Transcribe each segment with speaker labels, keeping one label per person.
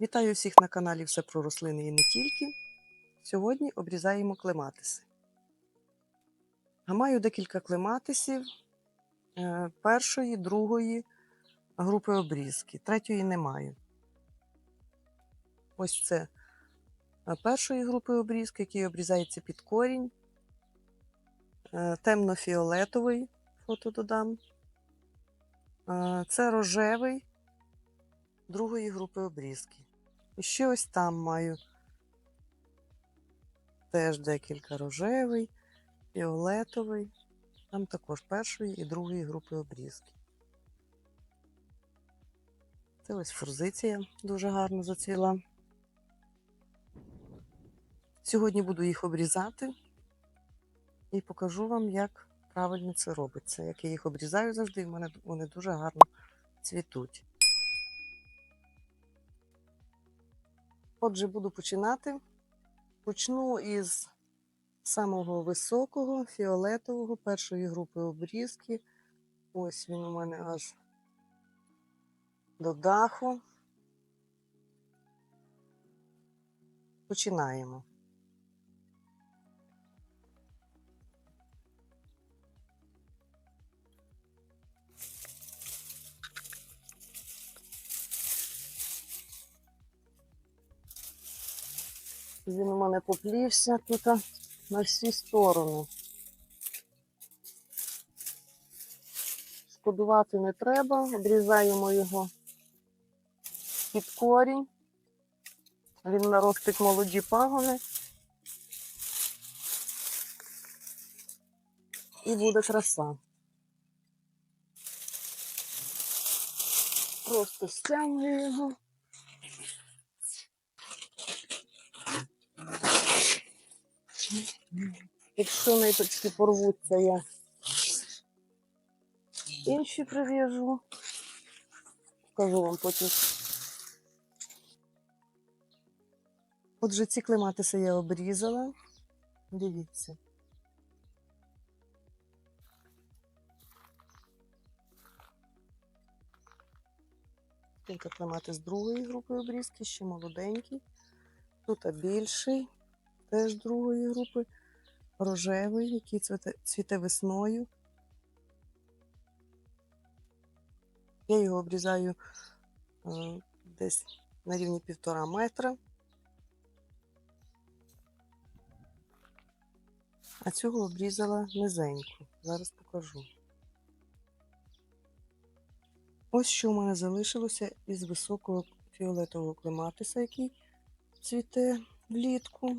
Speaker 1: Вітаю всіх на каналі Все про рослини і не тільки. Сьогодні обрізаємо клематиси. Маю декілька клематисів е, першої, другої групи обрізки. Третьої не маю. Ось це е, першої групи обрізки, який обрізається під корінь. Е, Темно-фіолетовий, фото додам. Це рожевий другої групи обрізки. І ще ось там маю теж декілька рожевий, фіолетовий. Там також першої і другої групи обрізки. Це ось форзиція дуже гарно зацвіла. Сьогодні буду їх обрізати і покажу вам, як правильно це робиться. Як я їх обрізаю завжди, в мене вони дуже гарно цвітуть. Отже, буду починати. Почну із самого високого, фіолетового, першої групи обрізки. Ось він у мене аж до даху. Починаємо. Він у мене поплівся тут на всі сторони. Шкодувати не треба, обрізаємо його під корінь. Він наростить молоді пагони. І буде краса. Просто стягую його. Якщо ниточки порвуться, я інші прив'яжу. Покажу вам потім. Отже, ці клематиси я обрізала. Дивіться. Кілька клематис другої групи обрізки, ще молоденький. Тут більший, теж другої групи рожевий, який цвіте, цвіте весною. Я його обрізаю е, десь на рівні півтора метра. А цього обрізала низенько. Зараз покажу. Ось що у мене залишилося із високого фіолетового клематиса, який цвіте влітку.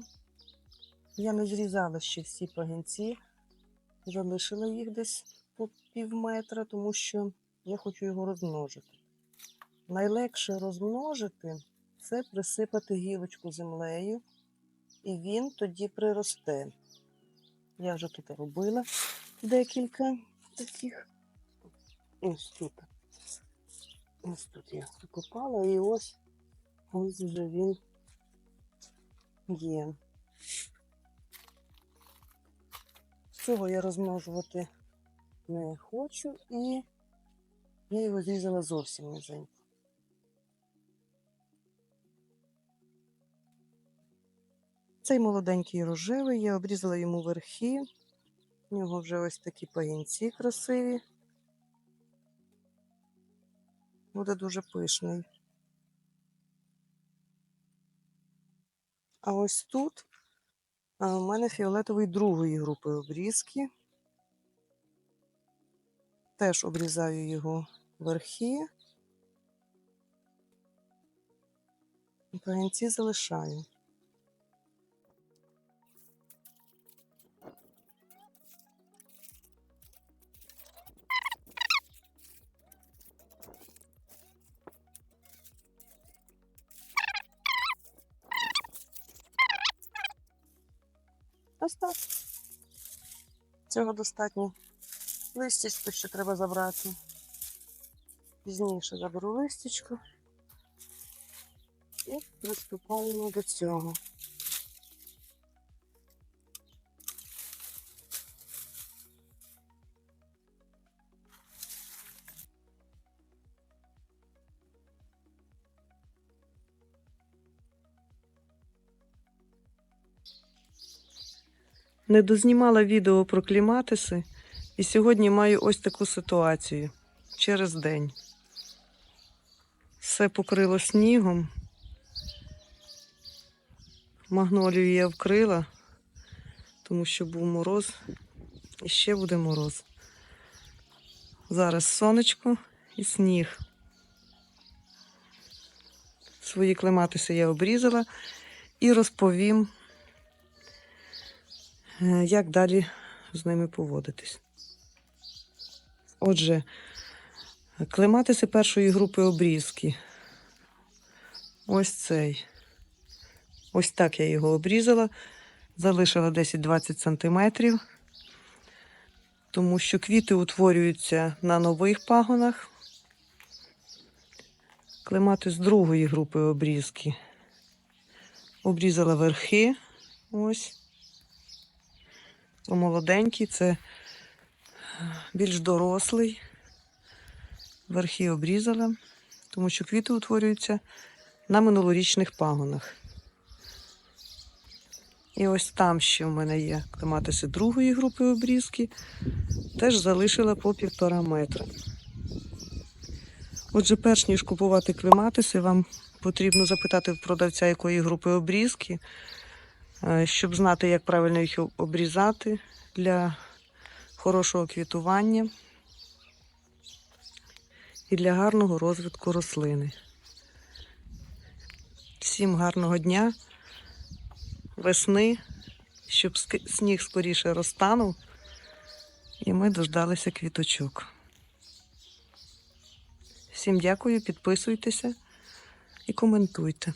Speaker 1: Я не зрізала ще всі пагінці, залишила їх десь по пів метра, тому що я хочу його розмножити. Найлегше розмножити це присипати гілочку землею, і він тоді приросте. Я вже тут робила декілька таких. Ось тут. Ось тут я закопала, і ось ось вже він є. Цього я розмножувати не хочу, і я його зрізала зовсім низенько. Цей молоденький рожевий, я обрізала йому верхи. У нього вже ось такі пагінці красиві. Буде дуже пишний. А ось тут у мене фіолетовий другої групи обрізки. Теж обрізаю його верхи. Пагінці залишаю. Так. Цього достатньо. Листячко ще треба забрати. Пізніше заберу листічку І приступаємо до цього. Не дознімала відео про кліматиси, і сьогодні маю ось таку ситуацію через день. Все покрило снігом. Магнолію я вкрила, тому що був мороз і ще буде мороз. Зараз сонечко і сніг. Свої клематиси я обрізала і розповім, як далі з ними поводитись. Отже, клематиси першої групи обрізки. Ось цей. Ось так я його обрізала. Залишила 10-20 сантиметрів, тому що квіти утворюються на нових пагонах. Клематис другої групи обрізки. Обрізала верхи. Ось. Молоденький, це більш дорослий. Верхи обрізала, тому що квіти утворюються на минулорічних пагонах. І ось там ще в мене є клематиси другої групи обрізки. Теж залишила по півтора метра. Отже, перш ніж купувати клематиси, вам потрібно запитати в продавця, якої групи обрізки, е, щоб знати, як правильно їх обрізати для хорошого квітування і для гарного розвитку рослини. Всім гарного дня, весни, щоб сніг скоріше розтанув, і ми дождалися квіточок. Всім дякую, підписуйтеся і коментуйте.